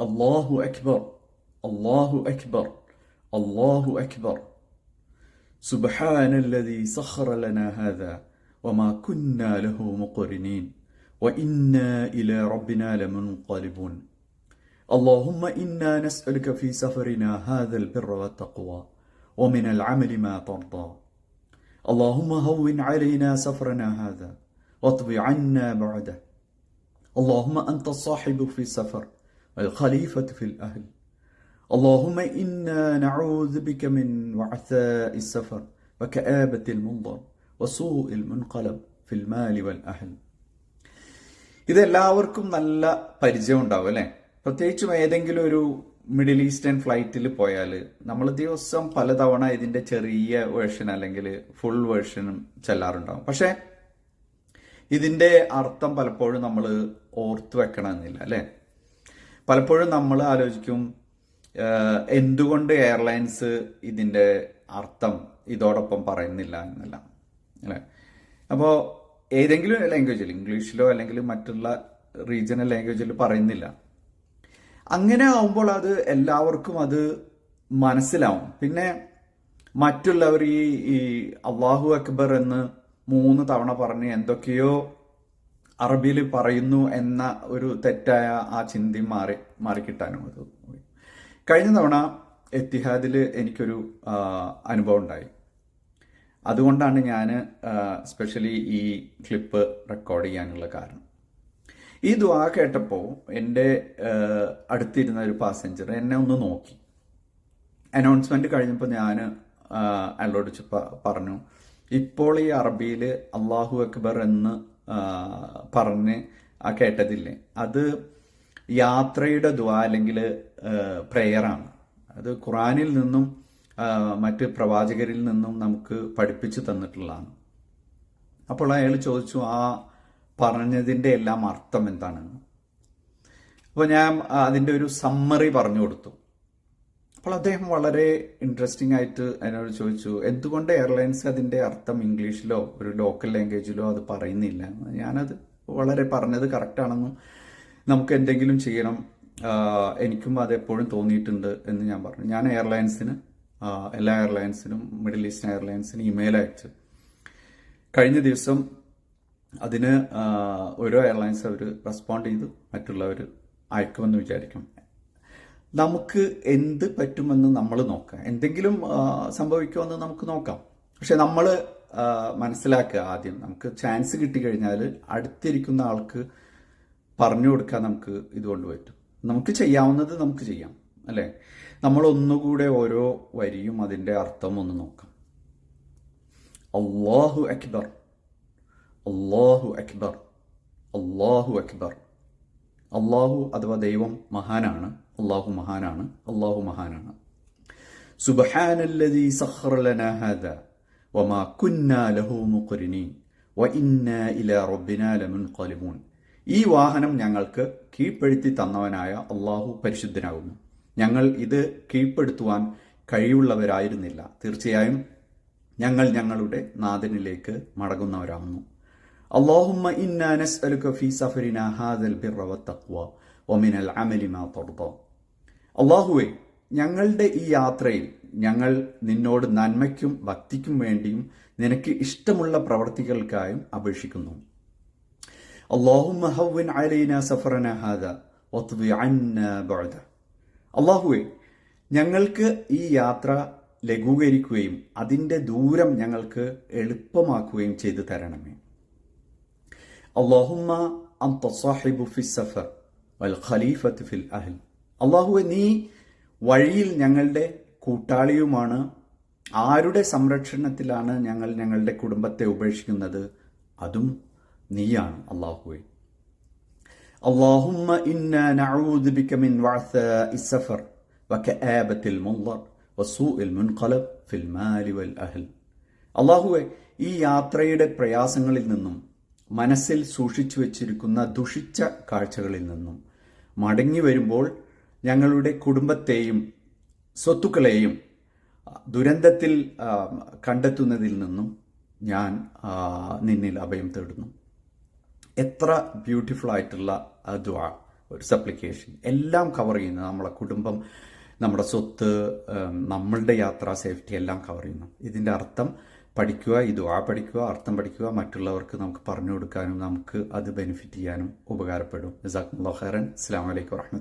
الله أكبر الله أكبر الله أكبر. سبحان الذي سخر لنا هذا وما كنا له مقرنين وإنا إلى ربنا لمنقلبون. اللهم إنا نسألك في سفرنا هذا البر والتقوى ومن العمل ما ترضى. اللهم هون علينا سفرنا هذا واطب عنا بعده. اللهم أنت الصاحب في السفر والخليفة في الأهل اللهم إنا نعوذ بك من وعثاء السفر وكآبة المنظر وسوء المنقلب في المال والأهل ഇതെല്ലാവർക്കും നല്ല പരിചയം ഉണ്ടാവും അല്ലേ പ്രത്യേകിച്ചും ഏതെങ്കിലും ഒരു മിഡിൽ ഈസ്റ്റേൺ ഫ്ലൈറ്റിൽ പോയാൽ നമ്മൾ ദിവസം പലതവണ ഇതിന്റെ ചെറിയ വേർഷൻ അല്ലെങ്കിൽ ഫുൾ വേർഷനും ചെല്ലാറുണ്ടാവും പക്ഷേ ഇതിന്റെ അർത്ഥം പലപ്പോഴും നമ്മൾ ഓർത്തു വെക്കണമെന്നില്ല അല്ലേ പലപ്പോഴും നമ്മൾ ആലോചിക്കും എന്തുകൊണ്ട് എയർലൈൻസ് ഇതിന്റെ അർത്ഥം ഇതോടൊപ്പം പറയുന്നില്ല എന്നല്ല അല്ലേ? അപ്പോൾ ഏതെങ്കിലും ലാംഗ്വേജിൽ ഇംഗ്ലീഷിലോ അല്ലെങ്കിൽ മറ്റുള്ള റീജിയണൽ ലാംഗ്വേജിൽ പറയുന്നില്ല. അങ്ങനെ ആവുമ്പോൾ അത് എല്ലാവർക്കും അത് മനസ്സിലാവും. പിന്നെ മറ്റുള്ളവർ ഈ ഈ അള്ളാഹു അക്ബർ എന്ന് മൂന്ന് തവണ പറഞ്ഞ് എന്തൊക്കെയോ അറബിയിൽ പറയുന്നു എന്ന ഒരു തെറ്റായ ആ ചിന്തി മാറി മാറിക്കിട്ടാനും അത്. കഴിഞ്ഞ തവണ എത്തിഹാദിൽ എനിക്കൊരു അനുഭവം ഉണ്ടായി. അതുകൊണ്ടാണ് ഞാൻ സ്പെഷ്യലി ഈ ക്ലിപ്പ് റെക്കോർഡ് ചെയ്യാനുള്ള കാരണം. ഈ ദ്വാ കേട്ടപ്പോൾ എന്റെ അടുത്തിരുന്ന ഒരു പാസഞ്ചർ എന്നെ ഒന്ന് നോക്കി. അനൗൺസ്മെന്റ് കഴിഞ്ഞപ്പോൾ ഞാൻ അയാളോട് പറഞ്ഞു ഇപ്പോൾ ഈ അറബിയിൽ അള്ളാഹു അക്ബർ എന്ന് പറഞ്ഞ് ആ കേട്ടതില്ലേ? അത് യാത്രയുടെ ദ്വാ അല്ലെങ്കിൽ പ്രെയറാണ്. അത് ഖുറാനിൽ നിന്നും മറ്റ് പ്രവാചകരിൽ നിന്നും നമുക്ക് പഠിപ്പിച്ചു തന്നിട്ടുള്ളതാണ്. അപ്പോൾ അയാൾ ചോദിച്ചു ആ പറഞ്ഞതിന്റെ എല്ലാം അർത്ഥം എന്താണെന്ന്? അപ്പോൾ ഞാൻ അതിന്റെ ഒരു സമ്മറി പറഞ്ഞു കൊടുത്തു. അപ്പോൾ അദ്ദേഹം വളരെ ഇൻട്രസ്റ്റിംഗ് ആയിട്ട് എന്നോട് ചോദിച്ചു എന്തുകൊണ്ട് എയർലൈൻസ് അതിന്റെ അർത്ഥം ഇംഗ്ലീഷിലോ ഒരു ലോക്കൽ ലാംഗ്വേജിലോ അത് പറയുന്നില്ല? ഞാനത് വളരെ പറഞ്ഞത് കറക്റ്റാണെന്നും നമുക്ക് എന്തെങ്കിലും ചെയ്യണം. എനിക്കും അത് എപ്പോഴും തോന്നിയിട്ടുണ്ട് എന്ന് ഞാൻ പറഞ്ഞു. ഞാൻ എയർലൈൻസിന് എല്ലാ എയർലൈൻസിനും മിഡിൽ ഈസ്റ്റ് എയർലൈൻസിന് ഇമെയിൽ അയച്ചു. കഴിഞ്ഞ ദിവസം അതിന് ഓരോ എയർലൈൻസ് അവർ റെസ്പോണ്ട് ചെയ്തു മറ്റുള്ളവർ അയക്കുമെന്ന് വിചാരിക്കും. നമുക്ക് എന്ത് പറ്റുമെന്ന് നമ്മൾ നോക്കാം. എന്തെങ്കിലും സംഭവിക്കുമെന്ന് നമുക്ക് നോക്കാം. പക്ഷെ നമ്മൾ മനസ്സിലാക്കുക ആദ്യം. നമുക്ക് ചാൻസ് കിട്ടിക്കഴിഞ്ഞാൽ അടുത്തിരിക്കുന്ന ആൾക്ക് പറഞ്ഞു കൊടുക്കാൻ നമുക്ക് ഇതുകൊണ്ട് പറ്റും. നമുക്ക് ചെയ്യാവുന്നത് നമുക്ക് ചെയ്യാം അല്ലേ? നമ്മൾ ഒന്നുകൂടെ ഓരോ വരിയും അതിന്റെ അർത്ഥം ഒന്ന് നോക്കാം. അള്ളാഹു അക്ബർ. അള്ളാഹു അക്ബർ. അള്ളാഹു അക്ബർ. അള്ളാഹു അഥവാ ദൈവം മഹാനാണ്. അള്ളാഹു മഹാനാണ്. അള്ളാഹു മഹാനാണ്. സുബ്ഹാനല്ലദീ സഖറ ലനാ ഹാദാ. വമാ കുന്നാ ലഹു മുഖ്രിനീൻ. വഇന്നാ ഇലാ റബ്ബിനാ ലമുൻഖലിബൂൻ. ഈ വാഹനം ഞങ്ങൾക്ക് കീഴ്പ്പെടുത്തി തന്നവനായ അള്ളാഹു പരിശുദ്ധനാകുന്നു. ഞങ്ങൾ ഇത് കീഴ്പ്പെടുത്തുവാൻ കഴിവുള്ളവരായിരുന്നില്ല. തീർച്ചയായും ഞങ്ങൾ ഞങ്ങളുടെ നാഥനിലേക്ക് മടങ്ങുന്നവരാകുന്നു. اللهم إنا نسألك في سفرنا هذا البر والتقوى ومن العمل ما ترضى അള്ളാഹുവെ ഞങ്ങളുടെ ഈ യാത്രയിൽ ഞങ്ങൾ നിന്നോട് നന്മയ്ക്കും ഭക്തിക്കും വേണ്ടിയും നിനക്ക് ഇഷ്ടമുള്ള പ്രവർത്തികൾക്കായും അപേക്ഷിക്കുന്നു اللهم هون علينا سفرنا هذا واطوي عنا بعده അള്ളാഹുവെ ഞങ്ങൾക്ക് ഈ യാത്ര ലഘൂകരിക്കുകയും അതിൻ്റെ ദൂരം ഞങ്ങൾക്ക് എളുപ്പമാക്കുകയും ചെയ്തു തരണമേ അള്ളാഹുമ്മ അന്ത സാഹിബു ഫി സഫർ വൽ ഖലീഫത്ത് ഫിൽ അഹൽ അള്ളാഹു നീ വഴിയിൽ ഞങ്ങളുടെ കൂട്ടാളിയുമാണ്. ആരുടെ സംരക്ഷണത്തിലാണ് ഞങ്ങൾ ഞങ്ങളുടെ കുടുംബത്തെ ഉപേക്ഷിക്കുന്നത്? അതും നീയാണ് അള്ളാഹുവെ അള്ളാഹുമ്മ ഇന്ന നഊദ് ബിക മിൻ വഅസാഇ സഫർ വകആബത്തിൽ മുൻദർ വസൂഇൽ മുൻഖലബ് ഫിൽ മാലി വൽ അഹൽ അള്ളാഹുവേ ഈ യാത്രയുടെ പ്രയാസങ്ങളിൽ നിന്നും മനസ്സിൽ സൂക്ഷിച്ചു വച്ചിരിക്കുന്ന ദുഷിച്ച കാഴ്ചകളിൽ നിന്നും മടങ്ങി വരുമ്പോൾ ഞങ്ങളുടെ കുടുംബത്തെയും സ്വത്തുക്കളെയും ദുരന്തത്തിൽ കണ്ടെത്തുന്നതിൽ നിന്നും ഞാൻ നിന്നിൽ അഭയം തേടുന്നു. എത്ര ബ്യൂട്ടിഫുൾ ആയിട്ടുള്ള ദ്വാ ഒരു സപ്ലിക്കേഷൻ. എല്ലാം കവർ ചെയ്യുന്നത് നമ്മളെ കുടുംബം നമ്മുടെ സ്വത്ത് നമ്മളുടെ യാത്രാ സേഫ്റ്റി എല്ലാം കവർ ചെയ്യുന്നു. ഇതിന്റെ അർത്ഥം പഠിക്കുക ഇത് ആ പഠിക്കുക അർത്ഥം പഠിക്കുക മറ്റുള്ളവർക്ക് നമുക്ക് പറഞ്ഞു കൊടുക്കാനും നമുക്ക് അത് ബെനിഫിറ്റ് ചെയ്യാനും ഉപകാരപ്പെടും. ജസാഖ് ഖൈറൻ. അസ്സാം വലൈക്കും വാഹമത്തുള്ള